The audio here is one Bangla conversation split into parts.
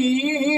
ಈ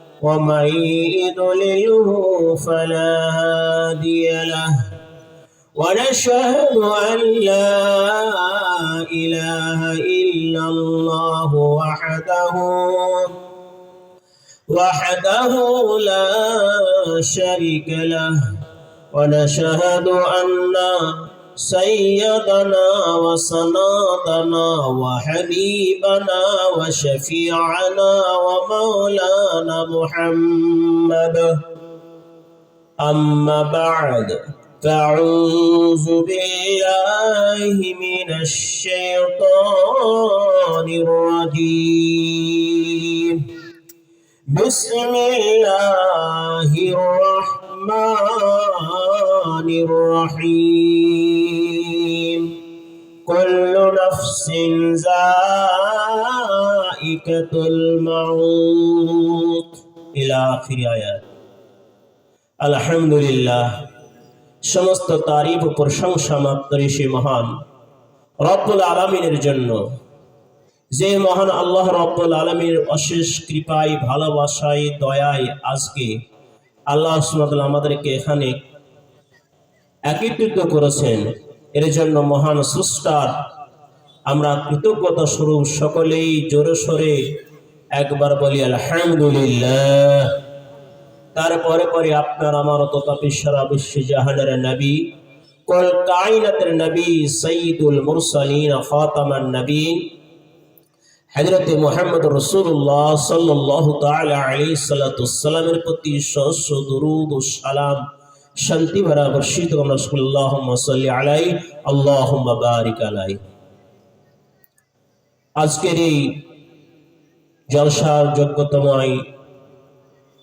ومن يضلله فلا هادي له. ونشهد أن لا إله إلا الله وحده وحده لا شريك له. ونشهد أن سيدنا وسنادنا وحبيبنا وشفيعنا ومولانا محمد. أما بعد فأعوذ بالله من الشيطان الرجيم. بسم الله الرحمن الرحيم كل نفس ذائقة الموت إلى آخر آيات الحمد لله সমস্ত তারিফ ও প্রশংসা মাত্র সে মহান রব্বুল আলমিনের জন্য যে মহান আল্লাহ রব্বুল আলমীর অশেষ কৃপায় ভালোবাসায় দয়ায় আজকে আল্লাহ সুমাতুল আমাদেরকে এখানে একত্রিত করেছেন। এর জন্য মহান স্রষ্টার আমরা কৃতজ্ঞতা স্বরূপ সকলেই জোরে সোরে একবার বলি, আলহামদুলিল্লাহ। তারপরে পরে আপনার আমার তথা বিশ্ব জাহানের নবী, কল কাইনাতের নবী সঈদুল মুরসালিন ফাতামান নবীন হজরত মোহাম্মদ রসুল্লাহ সাল্লাহ আলী সাল্লামের প্রতি সালাম শান্তি ভরা বর্ষিত আলাই আল্লাহ আলাই। আজকের এই জলসার যোগ্যতময়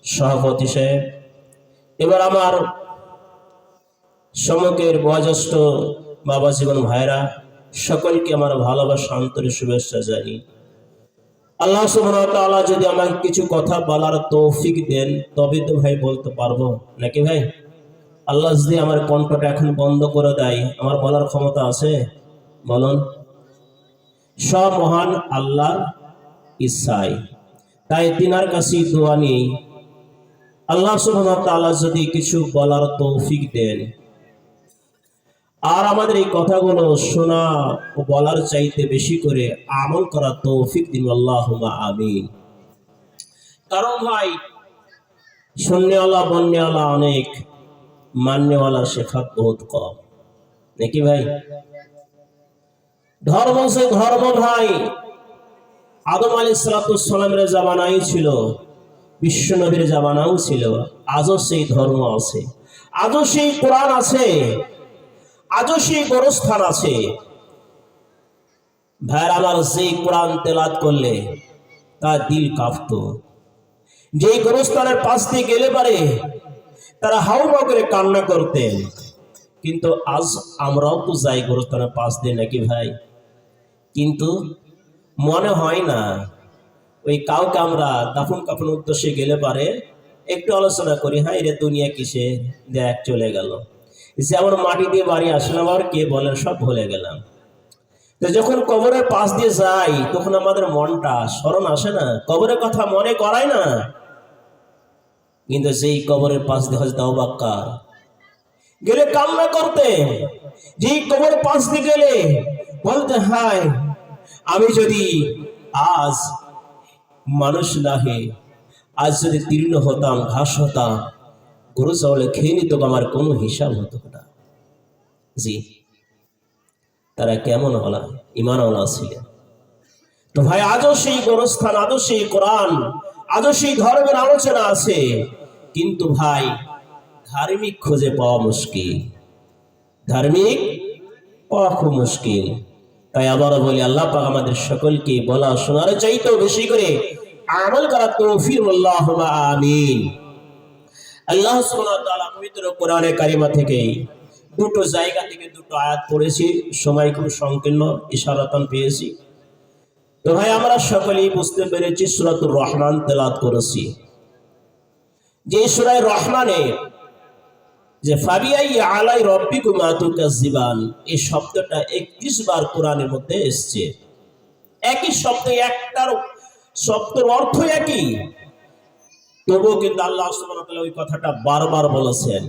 সভাপতি সাহেব, এবার আমার সমকের বয়োজ্যেষ্ঠ বাবা জীবন ভাইরা সকলকে আমার ভালোবাসা, আন্তরিক শুভেচ্ছা জানি আল্লাহ সুবাহ যদি আমাকে কিছু কথা বলার তৌফিক দেন, তবে তো ভাই বলতে পারব। নাকি ভাই? আল্লাহ যদি আমার কণ্ঠটা এখন বন্ধ করে দেয়, আমার বলার ক্ষমতা আছে? বলুন। সব মহান আল্লাহ ইসাই। তাই তিনার কাছে দোয়া নেই আল্লাহ সুবাহ যদি কিছু বলার তৌফিক দেন আর আমাদের এই কথাগুলো শোনা ও বলার চাইতে বেশি করে আমল করার তৌফিক দিন আল্লাহ আমিন। কারণ ভাই, শূন্যওয়ালা, বন্যওয়ালা অনেক, মান্যওয়ালার শেখাত বহুত কম। নাকি ভাই? ধর্ম সে ধর্ম ভাই। আদম আলী সালাতামের জামানাই ছিল বিশ্বনবীর জামানাও ছিল। আজও সেই ধর্ম আছে। আজও সেই কোরআন আছে। আজও সেই গোরস্থান আছে। ভাইয়ের আমার সেই কোরআন তেলাত করলে তার দিল কাঁপত। যেই গোরস্থানের পাশ দিয়ে গেলে পারে, তারা হাউমা করে কান্না করতেন। কিন্তু আজ আমরাও তো যাই গোরস্থানের পাশ দিয়ে নাকি ভাই? কিন্তু মনে হয় না, ওই কাউকে আমরা দাফন কাফন উদ্দেশ্যে গেলে পারে, একটু আলোচনা করি হ্যাঁ এটা দুনিয়া কিসে দেখ চলে গেল। যেমন মাটি দিয়ে বাড়ি আসলাম আর কে বলেন, সব ভুলে গেলাম। তো যখন কবরের পাশ দিয়ে যাই, তখন আমাদের মনটা স্মরণ আসে না। কবরের কথা মনে করায় না। কিন্তু সেই কবরের পাশ দিয়ে হজরত অবাক্কার গেলে কান্না করতে যে কবরের পাশ দিয়ে গেলে বলতে হায়, আমি যদি আজ মানুষ নাহে, আজ যদি তীর্ণ হতাম, ঘাস হতাম গরু চাউলে খেয়ে নিত আমার কোনো হিসাব হতো না। জি, তারা কেমন হলা ইমান ওলা ছিলেন। তো ভাই, আজও সেই গোরস্থান, আজও সেই কোরআন, আজও সেই ধর্মের আলোচনা আছে। কিন্তু ভাই, ধার্মিক খুঁজে পাওয়া মুশকিল। ধার্মিক পাওয়া খুব মুশকিল। তাই আবারও বলি, আল্লাহ পাক আমাদের সকলকে বলা, শোনার চাইতেও বেশি করে আমল করা আল্লাহ আমিন। আল্লাহ পবিত্র কোরআনে কারিমা থেকে দুটো জায়গা থেকে দুটো আয়াত পড়েছি। সময় খুব সংকীর্ণ, ইশারাতন পেয়েছি। তো ভাই, আমরা সকলেই বুঝতে পেরেছি সুরাতুর রহমান তেলাত করেছি। যে সুরায় রহমানে যে ফাবিয়াই আলাই রব্বি কুমাতুকা জীবান এই শব্দটা একত্রিশ বার কোরআনের মধ্যে এসছে। একই শব্দ একটার শব্দের অর্থ একই। তবুও কিন্তু আল্লাহ ওই কথাটা বারবার বলেছেন।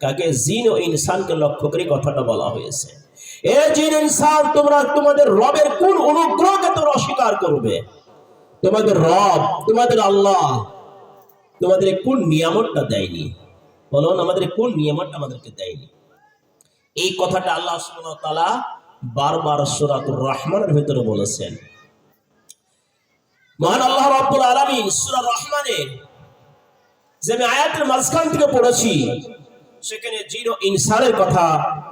কাকে? জিন ও ইনসানকে লক্ষ্য করে কথাটা বলা হয়েছে। এ জিন, ইনসান, তোমরা তোমাদের রবের কোন অনুগ্রহকে তোমরা অস্বীকার করবে? তোমাদের রব, তোমাদের আল্লাহ তোমাদের কোন নিয়ামতটা দেয়নি? আমাদের কোন নিয়ামতটা আমাদেরকে দেয়নি? এই কথাটা আল্লাহ ওয়া বারবার সূরাতুর রহমানের ভিতরে বলেছেন। মহান আল্লাহ রাব্বুল আলামিন সূরা রহমানের যে আমি আয়াতের মাঝখান থেকে পড়েছি, সেখানে জিরো ইনসানের কথা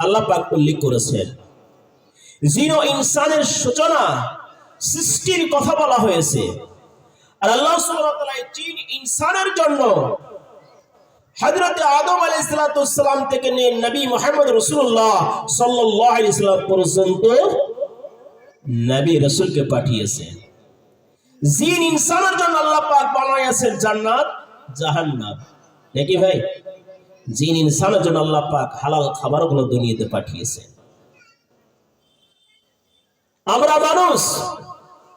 আল্লাহ পাক উল্লেখ করেছেন। জিরো ইনসানের সূচনা সৃষ্টির কথা বলা হয়েছে। আর আল্লাহ জিন ইনসানের জন্য হযরত আদম সালাম থেকে নিয়ে নবী মুহাম্মদ আলাইহি সাল্লাম পর্যন্ত নবী রাসূলকে পাঠিয়েছেন। জিন ইনসানের জন্য আল্লাহ পাক বানাইয়াছেন জান্নাত। জাহান্নাম। নাকি ভাই? জিন ইনসানের জন্য আল্লাহ পাক হালাল খাবারগুলো দুনিয়াতে পাঠিয়েছেন। আমরা মানুষ,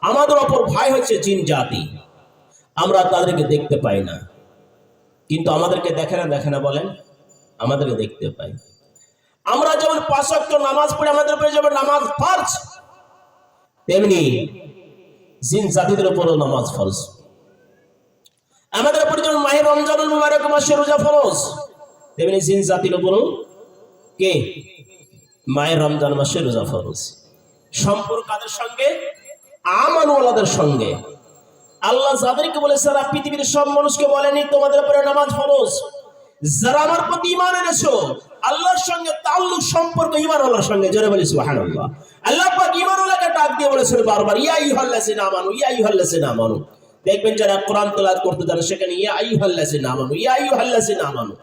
আমাদের অপর ভাই হচ্ছে জিন জাতি। আমরা তাদেরকে দেখতে পাই না। কিন্তু আমাদেরকে দেখে না দেখে না বলেন, আমাদেরকে দেখতে পাই। আমরা যেমন পাঁচ ওয়াক্ত নামাজ পড়ে আমাদের উপরে যেমন নামাজ ফরজ, তেমনি জিন জাতিদের উপরও নামাজ ফরজ। আমাদের উপরে যেমন মাহের রমজানুল মুবারক মাসে রোজা ফরজ। তেমনি জিন জাতির উপরও কে? মায়ের রমজান মাসে রোজা ফরজ। সম্পর্ক কাদের সঙ্গে? আমানওয়ালাদের সঙ্গে। আল্লাহ যাদেরকে বলে সারা পৃথিবীর সব মানুষকে বলেনি, তোমাদের উপরে নামাজ ফরজ। যারা আমার প্রতি ইমান এনেছো, আল্লাহর সঙ্গে তাল্লুক সম্পর্ক ইমান আল্লাহর সঙ্গে। জোরে বলি, সুবহানাল্লাহ। আল্লাহ পাক ইমান ডাক দিয়ে বলেছেন বারবার, ইয়া আইয়ুহাল্লাযিনা আমানু, ইয়া আইয়ুহাল্লাযিনা আমানু। দেখবেন যারা কোরআন তেলাওয়াত করতে জানে সেখানে, ইয়া আইয়ুহাল্লাযিনা আমানু, ইয়া আইয়ুহাল্লাযিনা আমানু,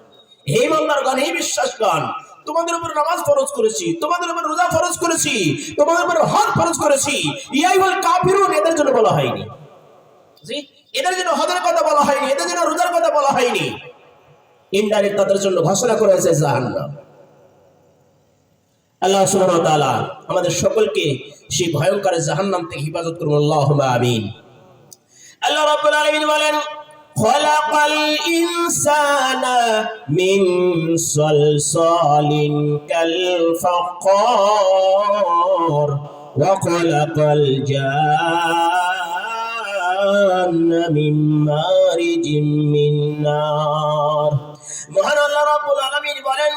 হে ইমানদারগণ, হে বিশ্বাসগণ, তোমাদের উপর নামাজ ফরজ করেছি, তোমাদের উপর রোজা ফরজ করেছি, তোমাদের উপর হজ ফরজ করেছি ইয়াইহুল কাফিরুন এদের জন্য বলা হয়নি। এদের জন্য হজের কথা বলা হয়নি, এদের জন্য রোজার কথা বলা হয়নি। ইনডাইরেক্ট তাদের জন্য ঘোষণা করেছে জাহান্নাম। আল্লাহ সুবহানাহু ওয়া তাআলা আমাদের সকলকে সেই ভয়ঙ্কর জাহান্নাম থেকে হেফাজত করুন। আল্লাহুম্মা আমিন। الله رب العالمين ولن خلق الإنسان من صلصال كالفقار وخلق الجان من مارج من نار. مهنا الله رب العالمين ولن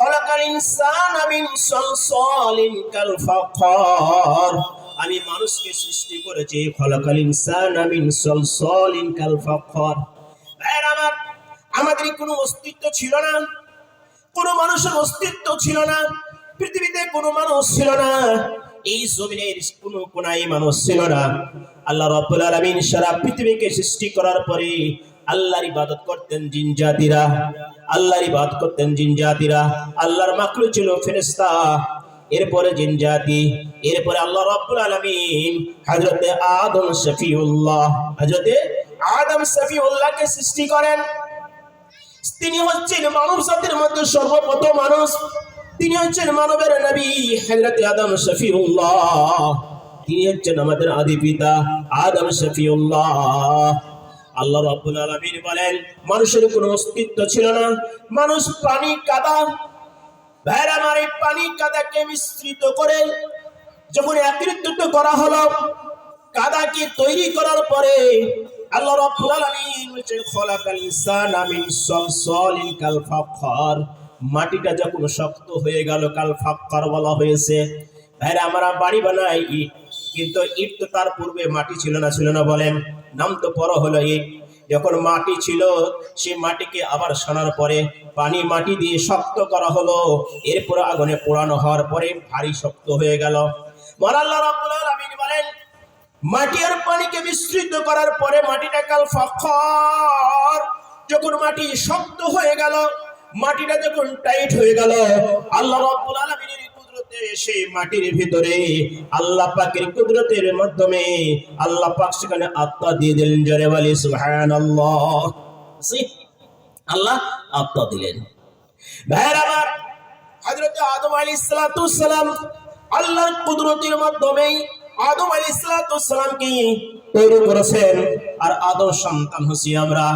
خلق الإنسان من صلصال كالفقار আমি মানুষকে সৃষ্টি করেছি। খলাকাল ইনসানা মিন সালসালিন কাল ফাখার আমার আমাদের কোনো অস্তিত্ব ছিল না। কোনো মানুষের অস্তিত্ব ছিল না। পৃথিবীতে কোনো মানুষ ছিল না। এই জমিনের কোনো কোনায় মানুষ ছিল না। আল্লাহ রাব্বুল আলামিন সারা পৃথিবীকে সৃষ্টি করার পরে আল্লাহর ইবাদত করতেন জিন জাতিরা। আল্লাহর ইবাদত করতেন জিন জাতিরা। আল্লাহর মাকলু ছিল ফেরেশতা। এরপরে জিন জাতি, এরপরে আল্লাহ রাব্বুল আলামিন হযরতে আদম শফিউল্লাহ, হযরতে আদম শফিউল্লাহকে সৃষ্টি করেন। তিনি হচ্ছেন মানব জাতির মধ্যে সর্বপ্রথম মানুষ। তিনি হচ্ছেন মানবের নবী হযরতে আদম শফিউল্লাহ। তিনি হচ্ছেন আমাদের আদি পিতা আদম শফিউল্লাহ। আল্লাহ রাব্বুল আলামিন বলেন, মানুষের কোনো অস্তিত্ব ছিল না। মানুষ প্রাণী কাদা ভাইরা আমার এই পানি কাদাকে মিশ্রিত করে যখন একত্রিত করা হলো, কাদাকে তৈরি করার পরে আল্লাহ রাব্বুল আলামিন বলেছেন খলাকাল ইনসানা মিন সালসালিন কাল ফাখর মাটিটা যখন শক্ত হয়ে গেল কাল ফাক্কার বলা হয়েছে। ভাইরা আমরা বাড়ি বানাই ইট, কিন্তু ইট তো তার পূর্বে মাটি ছিল না ছিল না বলেন। নাম তো পর হলো ইট। যখন মাটি ছিল সেই মাটিকে আবার সানার পরে পানি মাটি দিয়ে শক্ত করা হলো। এরপর আগুনে পোড়ানো হওয়ার পরে ভারী শক্ত হয়ে গেল। বলেন, মাটি পানিকে মিশ্রিত করার পরে মাটিটা কাল ফখর। যখন মাটি শক্ত হয়ে গেল, মাটিটা যখন টাইট হয়ে গেল, আল্লাহ রাব্বুল আলামিনের সেই মাটির ভিতরে আল্লাহ পাকের কুদরতের মাধ্যমে আল্লাহ পাক সেখানে আত্মা দিয়ে দিলেন বলি আল্লাহ আত্মা দিলেন। ভাইয়ের আদম আলাইহিস সালাতু আল্লাহর আদম তৈরি করেছেন। আর আদম সন্তান হচ্ছি আমরা।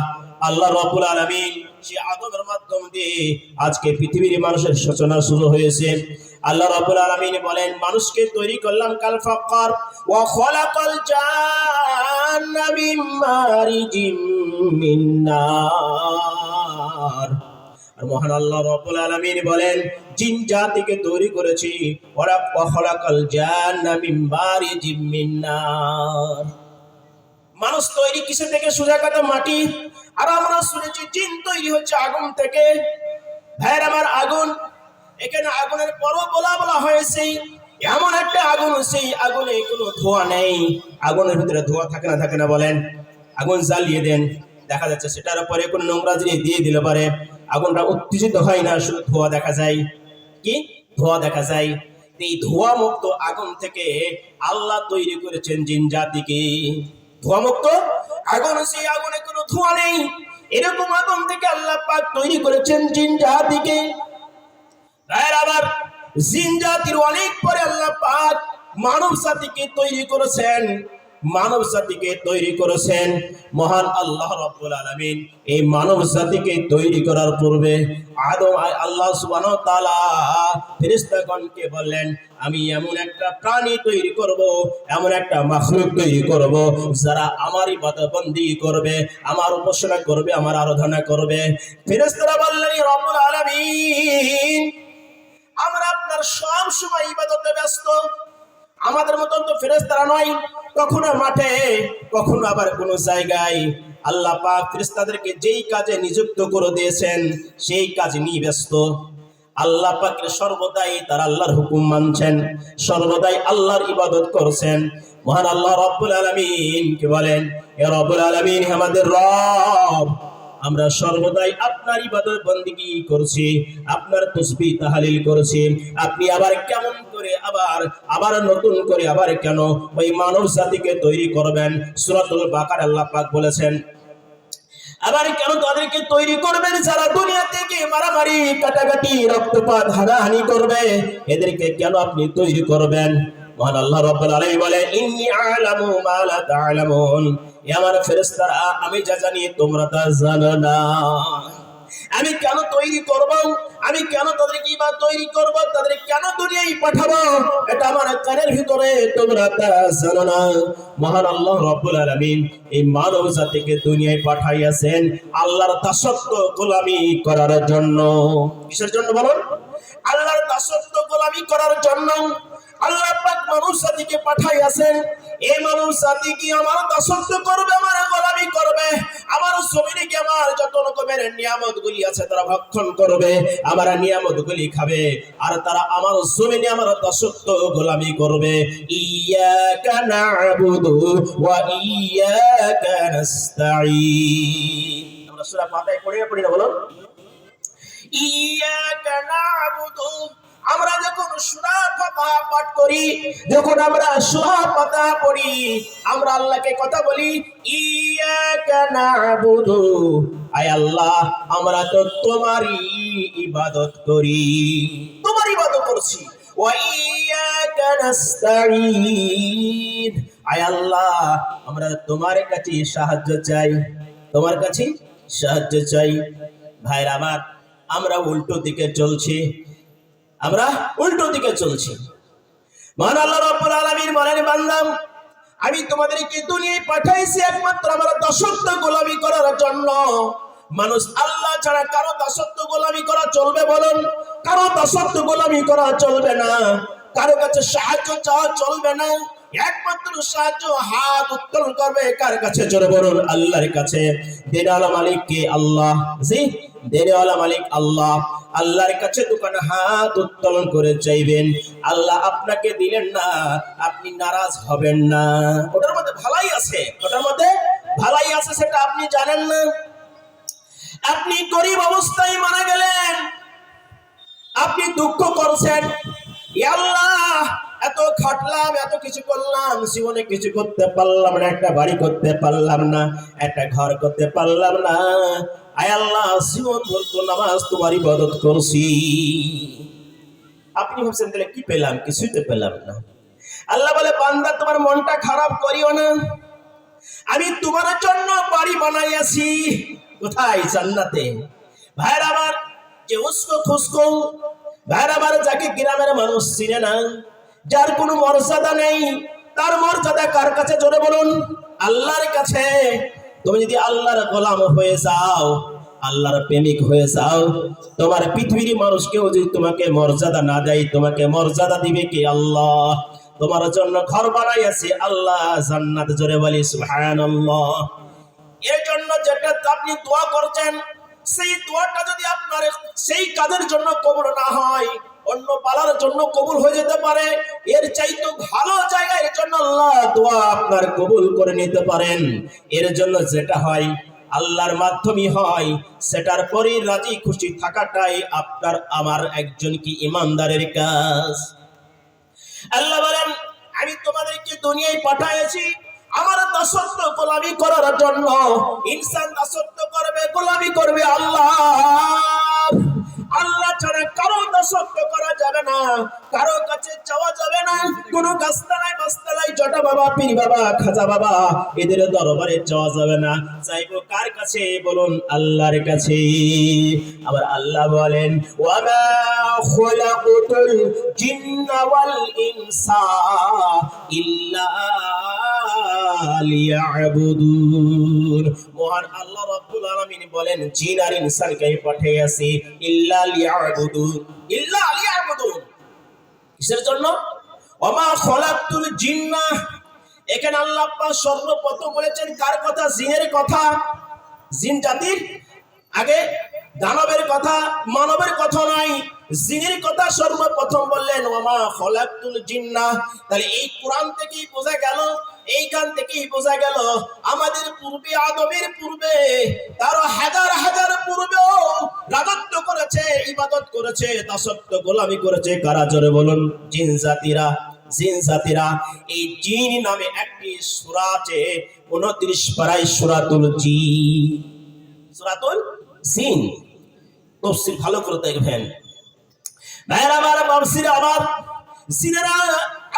আল্লাহ রাব্বুল আলামিন সেই আদমের মাধ্যম দিয়ে আজকে পৃথিবীর মানুষের সূচনা শুরু হয়েছে। আল্লাহ রাব্বুল আলামিন বলেন, মানুষকে তৈরি করলাম কাল ফাক্কার। ওয়া খলাকাল জান্না মিন মারিজিম মিন নার। আর মহান আল্লাহ রব্বুল আলামিন বলেন, জিন জাতিকে তৈরি করেছি। ওরা খলাকাল জান্না মিন মারিজিম মিন নার। মানুষ তৈরি কিসে থেকে? সোজা কথা, মাটি। আর আমরা শুনেছি, জিন তৈরি হচ্ছে আগুন থেকে। ভাইয়ের আমার আগুন এখানে আগুনের পর্ব বলা বলা হয়েছে। এমন একটা আগুন, সেই আগুনে কোনো ধোঁয়া নেই। আগুনের ভিতরে ধোঁয়া থাকে না থাকে না বলেন। আগুন জ্বালিয়ে দেন, দেখা যাচ্ছে সেটার উপরে কোনো নোংরা জিনিস দিয়ে দিলে পারে আগুনটা উত্তেজিত হয় না, শুধু ধোঁয়া দেখা যায়। কি? ধোঁয়া দেখা যায়। এই ধোঁয়া মুক্ত আগুন থেকে আল্লাহ তৈরি করেছেন জিন জাতিকে। ধোঁয়া মুক্ত আগুন, সেই আগুনে কোনো ধোঁয়া নেই। এরকম আগুন থেকে আল্লাহ পাক তৈরি করেছেন জিন জাতিকে। রায়ের আবার জিন জাতির অনেক পরে আল্লাহ পাক মানব জাতিকে তৈরি করেছেন, মানব জাতিকে তৈরি করেছেন। মহান আল্লাহ রাব্বুল আলামিন এই মানব জাতিকে তৈরি করার পূর্বে আদম আল্লাহ ওয়া তাআলা বললেন, আমি এমন একটা প্রাণী তৈরি করব, এমন একটা মাখলুক তৈরি করব, যারা আমার ইবাদত বন্দি করবে, আমার উপাসনা করবে, আমার আরাধনা করবে। ফেরেশতারা বললেন "ইয়া রব্বুল আলামিন আমরা আপনার সব সময় ইবাদতে ব্যস্ত। আমাদের মতন তো ফেরেস্তারা নয়। কখনো মাঠে, কখনো আবার কোনো জায়গায়। আল্লাহ পাক ফেরেস্তাদেরকে যেই কাজে নিযুক্ত করে দিয়েছেন, সেই কাজ নিয়ে ব্যস্ত। আল্লাহ পাকের সর্বদাই তার আল্লাহর হুকুম মানছেন, সর্বদাই আল্লাহর ইবাদত করছেন। মহান আল্লাহ রব্বুল আলামিন কি বলেন, এ রব্বুল আলামিন আমাদের রব আমরা সর্বদাই আপনার ইবাদত বন্দিগি করছি, আপনার তসবি তাহালিল করছি। আপনি আবার কেমন করে আবার আবার নতুন করে আবার কেন ওই মানব জাতিকে তৈরি করবেন? সূরাতুল বাকার আল্লাহ পাক বলেছেন, আবার কেন তাদেরকে তৈরি করবেন? যারা দুনিয়া থেকে মারামারি, কাটাকাটি, রক্তপাত, হানাহানি করবে। এদেরকে কেন আপনি তৈরি করবেন? মহান আল্লাহ রাব্বুল আলামিন বলে, ইন্নী আ'লামু মা লা তা'লামুন আমার ফেরেশতারা, আমি যা জানি তোমরা তা জানো না। আমি কেন তৈরি করব? আমি কেন তাদেরকে বা তৈরি করব? তাদের কেন দুনিয়ায় পাঠাবো? এটা আমার কানের ভিতরে তোমরা তা জানো না। মহান আল্লাহ রাব্বুল আলামিন এই মানব জাতিকে দুনিয়ায় পাঠাইয়াছেন আল্লাহর দাসত্ব গোলামি করার জন্য। কিসের জন্য বলুন? আল্লাহর দাসত্ব গোলামি করার জন্য। আল্লাহ মানুষ জাতিকে পাঠাইয়াছেন এই মানুষ জাতি কি আমার দাসত্ব করবে, আমার গোলামি করবে। আমার জমিনে কি আমার যত রকমের নিয়ামত গুলি আছে তারা ভক্ষণ করবে, আমার নিয়ামত গুলি খাবে। আর তারা আমার জমিনে আমার দাসত্ব গোলামি করবে। ইয়াকা না'বুদু ওয়া ইয়াকা নাস্তাঈন। আমরা সূরা ফাতিহা পড়ে পড়ি না বলুন? ইয়াকা না'বুদু আমরা যখন সূরা ফাতিহা পাঠ করি, যখন আমরা সূরা পাতা পড়ি, আমরা আল্লাহকে কথা বলি ইয়াকা না'বুদু আয় আল্লাহ, আমরা তো তোমারই ইবাদত করি। তোমার ইবাদত করছি। ওয়া ইয়াকা নাস্তাঈন আয় আল্লাহ, আমরা তোমার কাছে সাহায্য চাই। তোমার কাছে সাহায্য চাই। ভাইরা আমার, আমরা উল্টো দিকে চলছি। আমরা উল্টো দিকে চলছি। মহান আল্লাহ রাব্বুল আমি তোমাদেরকে দুনিয়ায় পাঠাইছি একমাত্র আমার দাসত্ব গোলামি করার জন্য। মানুষ আল্লাহ ছাড়া কারও দাসত্ব গোলামি করা চলবে বলুন, কারও দাসত্ব গোলামি করা চলবে না। কারও কাছে সাহায্য চাওয়া চলবে না। একমাত্র সাহায্য হাত উত্তোলন করবে কার কাছে? জোরে বলুন, আল্লাহর কাছে। দেনালা মালিক কে আল্লাহ, জি দেনেওয়ালা মালিক আল্লাহ। আল্লাহর কাছে দোকানে হাত উত্তোলন করে চাইবেন। আল্লাহ আপনাকে দিলেন না, আপনি নারাজ হবেন না। ওটার মধ্যে ভালাই আছে। ওটার মধ্যে ভালাই আছে, সেটা আপনি জানেন না। আপনি গরিব অবস্থায় মারা গেলেন। আপনি দুঃখ করছেন। আল্লাহ, এত খাটলাম, এত কিছু করলাম, জীবনে কিছু করতে পারলাম না, একটা বাড়ি করতে পারলাম না, একটা ঘর করতে পারলাম না। আয় আল্লাহ, জীবন তোমার ইবাদত করছি। আপনি ভাবছেন, তাহলে কি পেলাম? কিছুই তো পেলাম না। আল্লাহ বলে, বান্দা, তোমার মনটা খারাপ করিও না। আমি তোমার জন্য বাড়ি বানাইয়াছি। কোথায়? জান্নাতে। ভাইর আমার যে উস্কো খুস্কো ভাইর আমার যাকে গ্রামের মানুষ চিনে না, যার কোনো মর্যাদা নেই, তার মর্যাদা কার কাছে? জোরে বলুন, আল্লাহর কাছে। তুমি যদি আল্লাহর গোলাম হয়ে যাও, আল্লাহর প্রেমিক হয়ে যাও, তোমার পৃথিবীর মানুষ কেউ যদি তোমাকে মর্যাদা না দেয়, তোমাকে মর্যাদা দিবে কি আল্লাহ? তোমার জন্য ঘর বানাইয়াছে আল্লাহ জান্নাত জোরে বলি, সুবহানাল্লাহ। এর জন্য যেটা আপনি দোয়া করছেন, সেই দোয়াটা যদি আপনার, সেই কাজের জন্য কবুল না হয় অন্য পালার জন্য কবুল হয়ে যেতে পারে। এর চাইতে ভালো জায়গায় জন্য আল্লাহ দোয়া আপনার কবুল করে নিতে পারেন। এর জন্য যেটা হয়, আল্লাহর মাধ্যমে হয়। সেটার পরই রাজি খুশি থাকাটাই আপনার, আমার একজন কি ইমানদারের কাজ। আল্লাহ বলেন, আমি তোমাদেরকে দুনিয়ায় পাঠাইছি, আমার দাসত্ব গোলামি করার জন্য। ইনসান দাসত্ব করবে, গোলামি করবে আল্লাহ। আল্লাহ ছাড়া কারও দাসত্ব করা যাবে না। কারও কাছে যাওয়া যাবে না। কোনো গাছতলায় বাসতলায় জটা বাবা, পীর বাবা, খাজা বাবা, এদের দরবারে যাওয়া যাবে না। চাইব কার কাছে? বলুন আল্লাহর কাছে। আবার আল্লাহ বলেন, ওয়ামা খলাকুতুল জিন্না ওয়াল ইনসা ইল্লা লিয়াবুদুন মহান আল্লাহ আলামিন বলেন, জিন আর ইনসানকে পাঠিয়েছি ইল্লা লিয়াবুদুন ইল্লা লিয়াবুদুন কিসের জন্য? ওমা খলাকতুল জিন্না। এখানে আল্লাহ সর্বপ্রথম বলেছেন, কার কথা? জিনের কথা। জিন জাতির আগে দানবের কথা, মানবের কথা নাই। জিনের কথা সর্বপ্রথম বললেন, ওমা খলাকতুল জিন্না। তাহলে এই কোরআন থেকেই বোঝা গেল এইখান থেকেই বোঝা গেল, আমাদের পূর্বে, আদমের পূর্বে তারও হাজার হাজার পূর্বেও রাজত্ব করেছে, ইবাদত করেছে দাসত্ব গোলামি করেছে। কারা? জোরে বলুন, জিন জাতিরা। জিন জাতিরা, এই জিন নামে একটি সূরা আছে 29 পারায় সূরাতুল জিন। সূরাতুল জিন। তফসির ভালো করে দেখবেন। ভাইরা আমার বাবসিরা জিনেরা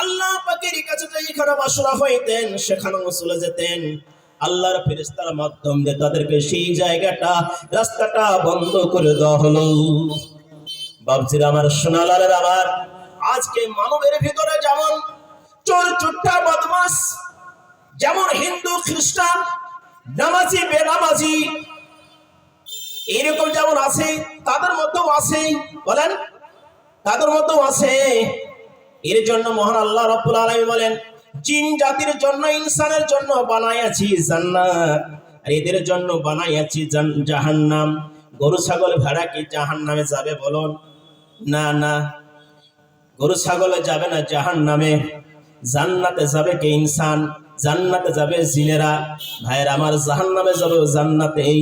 আল্লাহ পাকের কাছে যেখানে বাসরা হইতেন, সেখানেও চলে যেতেন। আল্লাহর ফেরেস্তার মাধ্যম দিয়ে তাদেরকে সেই জায়গাটা, রাস্তাটা বন্ধ করে দেওয়া হলো। বাবজির আমার সোনালালের আমার আজকে মানবের ভিতরে যেমন চোর চুট্টা বদমাস, যেমন হিন্দু, খ্রিস্টান, নামাজি, বেনামাজি, এরকম যেমন আছে, তাদের মধ্যেও আছে, বলেন, তাদের মধ্যেও আছে। এর জন্য মহান আল্লাহ রব্বুল আলামিন বলেন, জিন জাতির জন্য, ইনসানের জন্য বানাইয়াছি জান্নাত, আর এদের জন্য বানাইয়াছি জাহান্নাম। গরু, ছাগল, ভেড়া কি জাহান্নামে যাবে বলুন? না না। গরু, ছাগলে যাবে না জাহান্নামে। জান্নাতে যাবে কে ইনসান? জান্নাতে যাবে জিনেরা। ভাইয়ের, আমার জাহান্নামে যাবে জান্নাতে এই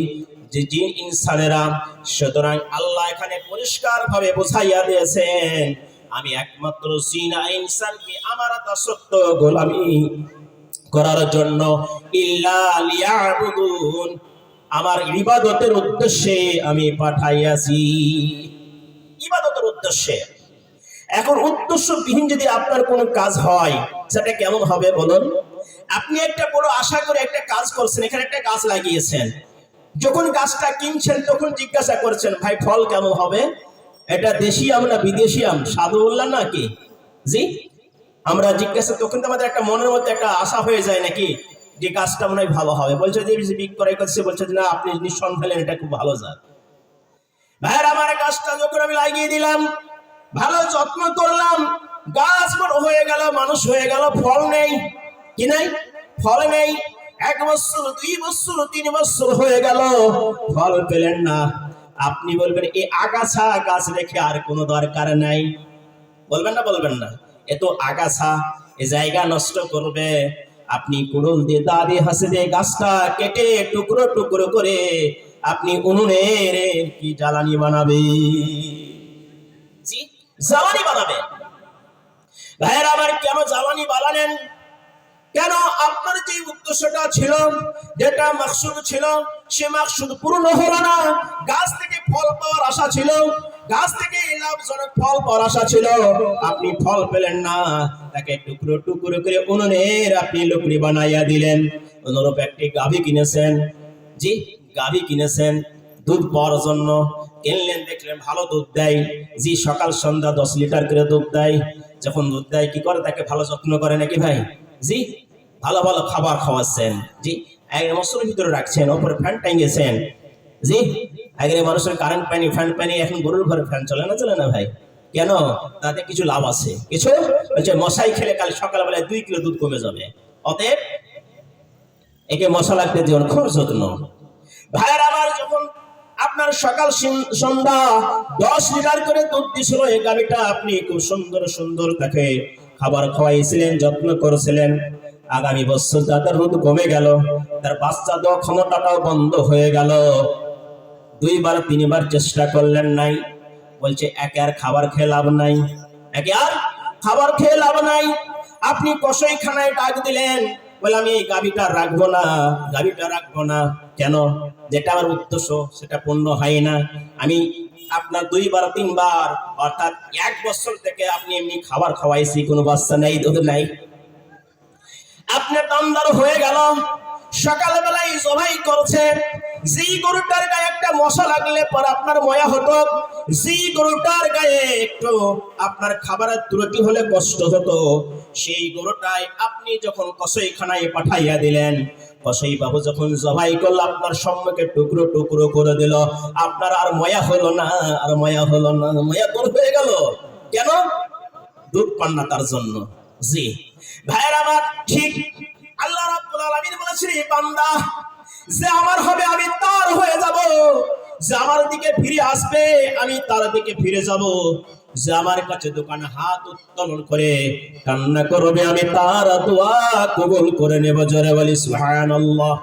যে জিন ইনসানেরা। সুতরাং আল্লাহ এখানে পরিষ্কার ভাবে বোঝাইয়া দিয়েছেন আমি একমাত্র জিনা ইনসানকে আমার দাসত্ব গোলামি করার জন্য আমার ইবাদতের উদ্দেশ্যে আমি পাঠাইয়াছি। ইবাদতের উদ্দেশ্যে। এখন উদ্দেশ্যবিহীন যদি আপনার কোনো কাজ হয়, সেটা কেমন হবে বলুন? আপনি একটা বড় আশা করে একটা কাজ করছেন, এখানে একটা গাছ লাগিয়েছেন। যখন গাছটা কিনছেন, তখন জিজ্ঞাসা করছেন, ভাই, ফল কেমন হবে? এটা দেশি আম না বিদেশি আম সাধু বললাম না কি? জি? আমরা জিজ্ঞাসা, তখন তো আমাদের একটা মনের মধ্যে একটা আশা হয়ে যায় নাকি? যে গাছটা মনে হয় ভালো হবে। বলছে যে বিক্রয় করছে বলছে না, আপনি নিঃসন্দেহে এটা খুব ভালো জাত। ভাইয়ের আমার গাছটা যখন আমি লাগিয়ে দিলাম, ভালো যত্ন করলাম, গাছ বড় হয়ে গেল, মানুষ হয়ে গেল, ফল নেই। কি নাই? ফল নেই। এক বছর, দুই বছর, তিন বছর হয়ে গেল, ফল পেলেন না। আপনি বলবেন এই আগাছা গাছ রেখে আর কোনো দরকার নাই। বলবেন না বলবেন না। এ তো আগাছা, এ জায়গা নষ্ট করবে। আপনি কুড়ুল দিয়ে দা দিয়ে হাসে দিয়ে গাছটা কেটে টুকরো টুকরো করে আপনি উনুনের কি জ্বালানি বানাবে? জ্বালানি বানাবে। ভাইয়ের আবার কেন জ্বালানি বানালেন? কেন আপনার যে উদ্দেশ্যটা ছিল, যেটা মাকসুদ ছিল, সে মাকসুদ পূর্ণ হলো না। গাছ থেকে ফল পাওয়ার আশা ছিল, গাছ থেকে লাভজনক ফল পাওয়ার আশা ছিল। আপনি ফল পেলেন না, তাকে টুকরো টুকরো করে উনুনের আপনি লুকড়ি বানাইয়া দিলেন। অনুরূপ একটি গাভী কিনেছেন। জি, গাভী কিনেছেন। দুধ পাওয়ার জন্য কিনলেন, দেখলেন ভালো দুধ দেয়। জি, সকাল সন্ধ্যা দশ লিটার করে দুধ দেয়। যখন দুধ দেয়, কি করে তাকে ভালো যত্ন করে নাকি ভাই? জি ভালো ভালো খাবার খাওয়াচ্ছেন। জি এক মশলার ভিতরে রাখছেন ওপরে ফ্যান টাঙ্গিয়েছেন জি আগে মানুষের কারেন্ট পানি ফ্যান পানি এখন গরুর ঘরে ফ্যান চলে না চলে না ভাই? কেন? তাতে কিছু লাভ আছে। কিছু? বলছে মশাই খেলে কাল সকালবেলায় দুই কিলো দুধ কমে যাবে। অতএব একে মশা লাগতে দিও না, খুব যত্ন। ভাইয়ের আবার যখন আপনার সকাল সন্ধ্যা দশ লিটার করে দুধ দিছিল এই গাড়িটা আপনি খুব সুন্দর সুন্দর তাকে খাবার খাওয়াইছিলেন যত্ন করেছিলেন। আগামী বছর তাদের রোদ কমে গেল, তার বাচ্চা দেওয়া ক্ষমতাটাও বন্ধ হয়ে গেল। দুইবার, তিনবার চেষ্টা করলেন নাই। বলছে, একে আর খাবার খেয়ে লাভ নাই। একে আর খাবার খেয়ে লাভ নাই। আপনি কষই খানায় ডাক দিলেন। বলে, আমি এই গাবিটা রাখব না গাবিটা রাখব না। কেন? যেটা আমার উদ্দেশ্য, সেটা পূর্ণ হয় না। আমি আপনার দুইবার, তিনবার, অর্থাৎ এক বছর থেকে আপনি এমনি খাবার খাওয়াইছি, কোনো বাচ্চা নেই, দুধ নাই। আপনার দামদার হয়ে গেল। সকালবেলায় জবাই করছে, যেই গরুটার গায়ে একটা মশা লাগলে পর আপনার ময়া হতো, যেই গরুটার গায়ে একটু আপনার খাবারের ত্রুটি হলে কষ্ট হতো, সেই গরুটাই আপনি যখন কসইখানায় পাঠাইয়া দিলেন, কসই বাবু যখন জবাই করল, আপনার সম্মুখে টুকরো টুকরো করে দিল, আপনার আর ময়া হলো না, আর ময়া হলো না, ময়া দূর হয়ে গেল। কেন? দুধ পান না তার জন্য। জি। ভাইয়ের আমার ঠিক আল্লাহ রাব্বুল আলামিন বলেছেন বান্দা, যে আমার হবে আমি তার হয়ে যাব। যে আমার দিকে ফিরে আসবে, আমি তার দিকে ফিরে যাব। যে আমার কাছে দোকানে হাত উত্তোলন করে, কান্না করবে, আমি তার দোয়া কবুল করে নেব। জোরে বলি, সুবহানাল্লাহ।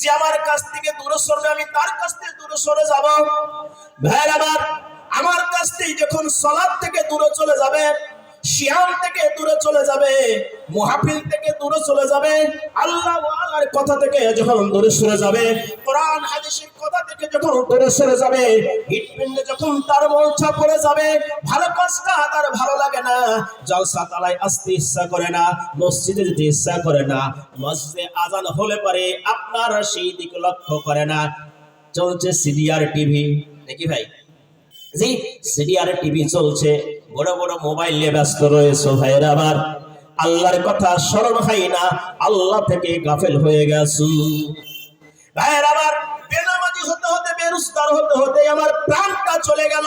যে আমার কাছ থেকে দূরে সরবে, আমি তার কাছ থেকে দূরে সরে যাব। ভাইয়ের আমার আমার কাছ থেকে যখন সলাদ থেকে দূরে চলে যাবে শিয়াম থেকে দূরে চলে যাবে, মুহাফিল থেকে দূরে চলে যাবে, আল্লাহ ওয়ালার কথা থেকে যখন দূরে সরে যাবে, কোরআন, হাদিসের কথা থেকে যখন দূরে সরে যাবে হৃৎপিণ্ডে যখন তার মৌছা পড়ে যাবে, ভালো কাজটা তার ভালো লাগে না, জলসা তালায় আসতে ইচ্ছা করে না, মসজিদে যেতে ইচ্ছা করে না, মসজিদে আজান হলে পরে আপনার সেই দিকে লক্ষ্য করে না। চলছে সিরিয়ার টিভি, নাকি ভাই? জি সিরিয়ার টিভি চলছে। বড় বড় মোবাইল নিয়ে ব্যস্ত রয়েছে ভাইয়ের আবার আল্লাহর কথা স্মরণ হয় না, আল্লাহ থেকে গাফেল হয়ে গেছু। ভাইয়ের আবার বেনামাজি হতে হতে, বেরুস্তার হতে হতে আমার প্রাণটা চলে গেল।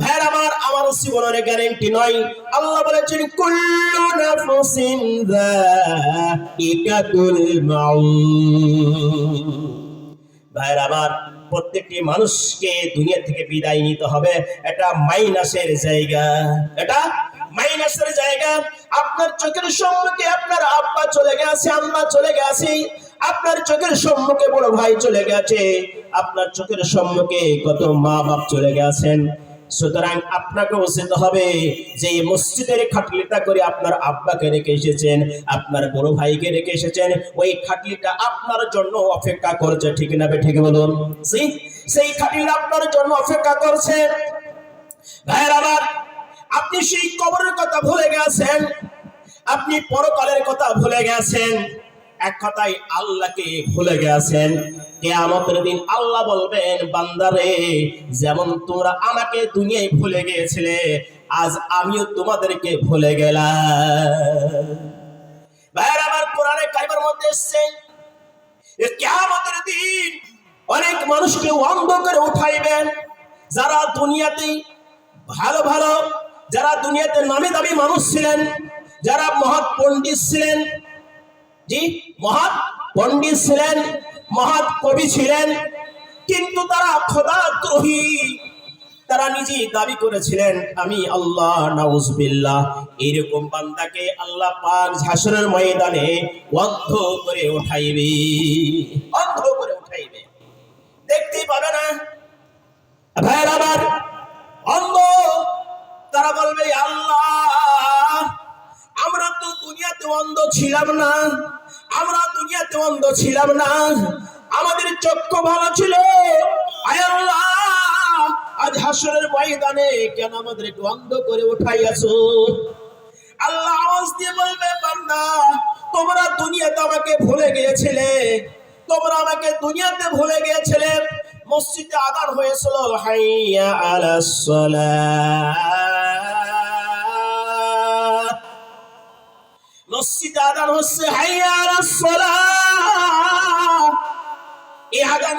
ভাইয়ের আমার আমার জীবনের গ্যারেন্টি নয়। আল্লাহ বলেছেন, কুল্লু নাফসিন যায়িকাতুল মাউত। ভাইয়ের আমার প্রত্যেকটি মানুষকে দুনিয়া থেকে বিদায় নিতে হবে। এটা মাইনাসের জায়গা। এটা মাইনাসের জায়গা। আপনার চোখের সম্মুখে আপনার আব্বা চলে গেছে, আম্মা চলে গেছে। আপনার চোখের সম্মুখে বড় ভাই চলে গেছে। আপনার চোখের সম্মুখে কত মা বাপ চলে গেছেন। সুতরাং আপনাকে উচিত হবে যে মসজিদের খাটলিটা করে আপনার আব্বাকে রেখে এসেছেন, আপনার বড় ভাইকে রেখে এসেছেন, ওই খাটলিটা আপনার জন্য অপেক্ষা করছে, ঠিক না ঠিক বলুন? সেই খাটলিটা আপনার জন্য অপেক্ষা করছে। আপনি সেই কবরের কথা ভুলে গেছেন, আপনি পরকালের কথা ভুলে গেছেন। এক কথায় আল্লাহকে ভুলে গেছেন। কেয়ামতের দিন আল্লাহ বলবেন, বান্দারে, যেমন তোমরা আমাকে দুনিয়ায় ভুলে গিয়েছিলে, আজ আমিও তোমাদেরকে ভুলে গেলাম। ভাইয়ের, আমার কোরআনে কারিমের মধ্যে এসছে কেয়ামতের দিন অনেক মানুষকে অন্ধ করে উঠাইবেন। যারা দুনিয়াতে ভালো ভালো, যারা দুনিয়াতে নামি দামি মানুষ ছিলেন, যারা মহৎ পণ্ডিত ছিলেন জি, মহৎ পণ্ডিত ছিলেন, মহৎ কবি ছিলেন, কিন্তু তারা খোদাদ্রোহী তারা নিজেই দাবি করেছিলেন, আমি আল্লাহ, নাউজবিল্লাহ। এরকম বান্দাকে আল্লাহ পাক ঝাসরের ময়দানে অন্ধ করে উঠাইবে। অন্ধ করে উঠাইবে। দেখতেই পাবে না? ভাইয়ের আবার অন্ধ। তারা বলবে, আল্লাহ, আমরা তো দুনিয়াতে অন্ধ ছিলাম না। ছিলাম না। আমাদের চক্ষু ভালো ছিল। আজ হাসরের ময়দানে কেন আমাদের অন্ধ করে উঠাইয়াছো? আল্লাহ আওয়াজ দিয়ে বলবে, বান্দা, তোমরা দুনিয়াতে আমাকে ভুলে গিয়েছিলে। তোমরা আমাকে দুনিয়াতে ভুলে গিয়েছিলে। মসজিদে আদান হয়েছিল, হাইয়া আলাস সালাহ মসজিদে আদান হচ্ছে হাইয়া আলাস সালাহ এই আদান